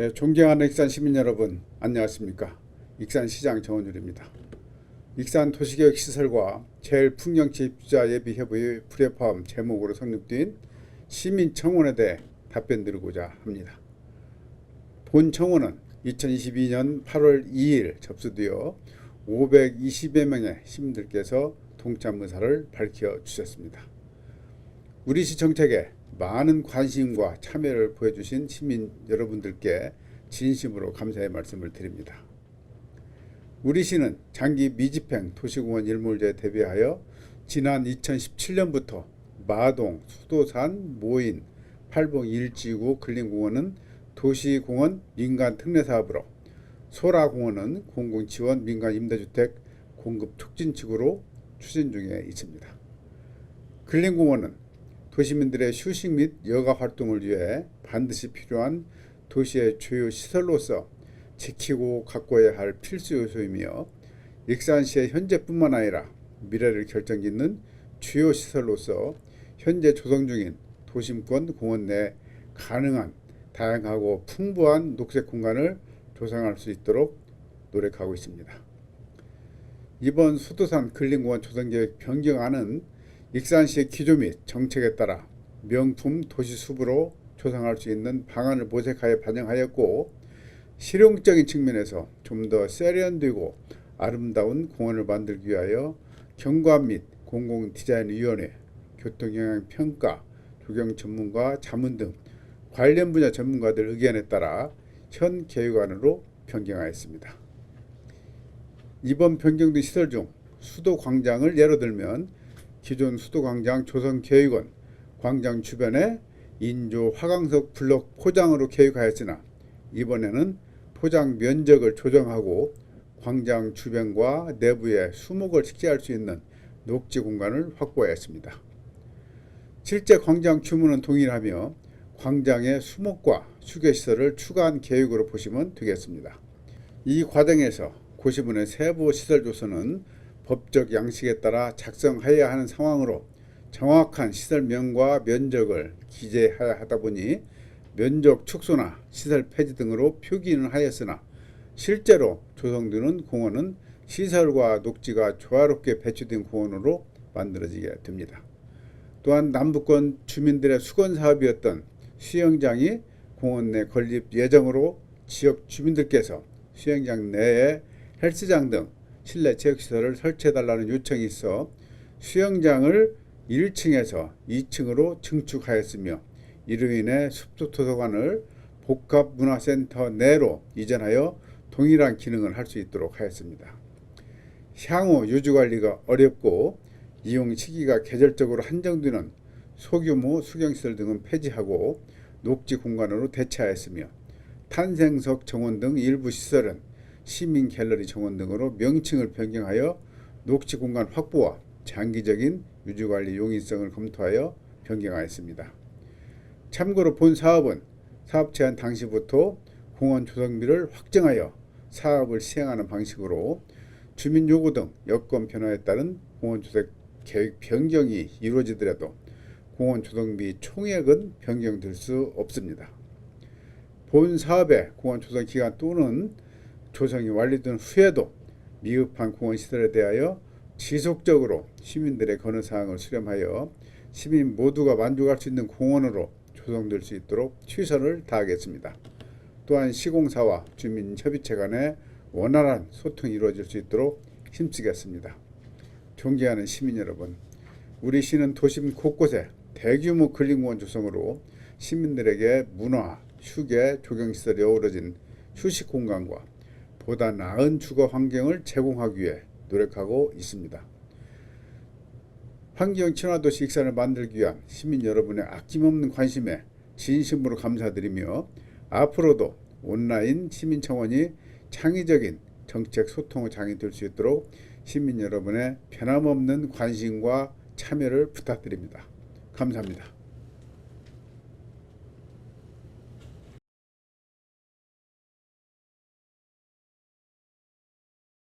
예, 존경하는 익산 시민 여러분 안녕하십니까 익산시장 정원율입니다. 익산 도시계획 시설과 제일 풍경지 입주자 예비 협의회 불협화음 제목으로 성립된 시민 청원에 대해 답변 드리고자 합니다. 본 청원은 2022년 8월 2일 접수되어 520여 명의 시민들께서 동참 의사를 밝혀 주셨습니다. 우리 시 정책에 많은 관심과 참여를 보여주신 시민 여러분들께 진심으로 감사의 말씀을 드립니다. 우리 시는 장기 미집행 도시공원 일몰제에 대비하여 지난 2017년부터 마동, 수도산, 모인, 팔봉 일지구 근린공원은 도시공원 민간 특례 사업으로 소라공원은 공공지원 민간 임대주택 공급 촉진칙으로 추진 중에 있습니다. 근린공원은 도시민들의 휴식 및 여가 활동을 위해 반드시 필요한 도시의 주요 시설로서 지키고 가꿔야 할 필수 요소이며 익산시의 현재뿐만 아니라 미래를 결정짓는 주요 시설로서 현재 조성 중인 도심권 공원 내 가능한 다양하고 풍부한 녹색 공간을 조성할 수 있도록 노력하고 있습니다. 이번 수도산 근린공원 조성계획 변경안은 익산시의 기조 및 정책에 따라 명품 도시 숲으로 조성할 수 있는 방안을 모색하여 반영하였고 실용적인 측면에서 좀 더 세련되고 아름다운 공원을 만들기 위하여 경관 및 공공 디자인 위원회, 교통 영향 평가, 조경 전문가, 자문 등 관련 분야 전문가들 의견에 따라 현 계획안으로 변경하였습니다. 이번 변경된 시설 중 수도 광장을 예로 들면 기존 수도광장 조성 계획은 광장 주변에 인조 화강석 블록 포장으로 계획하였으나 이번에는 포장 면적을 조정하고 광장 주변과 내부에 수목을 식재할 수 있는 녹지 공간을 확보하였습니다. 실제 광장 규모는 동일하며 광장의 수목과 휴게시설을 추가한 계획으로 보시면 되겠습니다. 이 과정에서 고시문의 세부 시설 조서는 법적 양식에 따라 작성해야 하는 상황으로 정확한 시설명과 면적을 기재해야 하다 보니 면적 축소나 시설 폐지 등으로 표기는 하였으나 실제로 조성되는 공원은 시설과 녹지가 조화롭게 배치된 공원으로 만들어지게 됩니다. 또한 남부권 주민들의 수건 사업이었던 수영장이 공원 내 건립 예정으로 지역 주민들께서 수영장 내에 헬스장 등 실내 체육시설을 설치해달라는 요청이 있어 수영장을 1층에서 2층으로 증축하였으며 이로 인해 숲도서관을 복합문화센터 내로 이전하여 동일한 기능을 할 수 있도록 하였습니다. 향후 유지관리가 어렵고 이용 시기가 계절적으로 한정되는 소규모 수경시설 등은 폐지하고 녹지 공간으로 대체하였으며 탄생석 정원 등 일부 시설은 시민 갤러리 정원 등으로 명칭을 변경하여 녹지 공간 확보와 장기적인 유지관리 용이성을 검토하여 변경하였습니다. 참고로 본 사업은 사업 제한 당시부터 공원 조성비를 확정하여 사업을 시행하는 방식으로 주민 요구 등 여건 변화에 따른 공원 조성 계획 변경이 이루어지더라도 공원 조성비 총액은 변경될 수 없습니다. 본 사업의 공원 조성 기간 또는 조성이 완료된 후에도 미흡한 공원 시설에 대하여 지속적으로 시민들의 건의 사항을 수렴하여 시민 모두가 만족할 수 있는 공원으로 조성될 수 있도록 최선을 다하겠습니다. 또한 시공사와 주민 협의체 간의 원활한 소통이 이루어질 수 있도록 힘쓰겠습니다. 존경하는 시민 여러분, 우리 시는 도심 곳곳에 대규모 근린공원 조성으로 시민들에게 문화, 휴게, 조경시설이 어우러진 휴식 공간과 보다 나은 주거 환경을 제공하기 위해 노력하고 있습니다. 환경 친화 도시 익산을 만들기 위한 시민 여러분의 아낌없는 관심에 진심으로 감사드리며 앞으로도 온라인 시민 청원이 창의적인 정책 소통의 장이 될 수 있도록 시민 여러분의 변함없는 관심과 참여를 부탁드립니다. 감사합니다.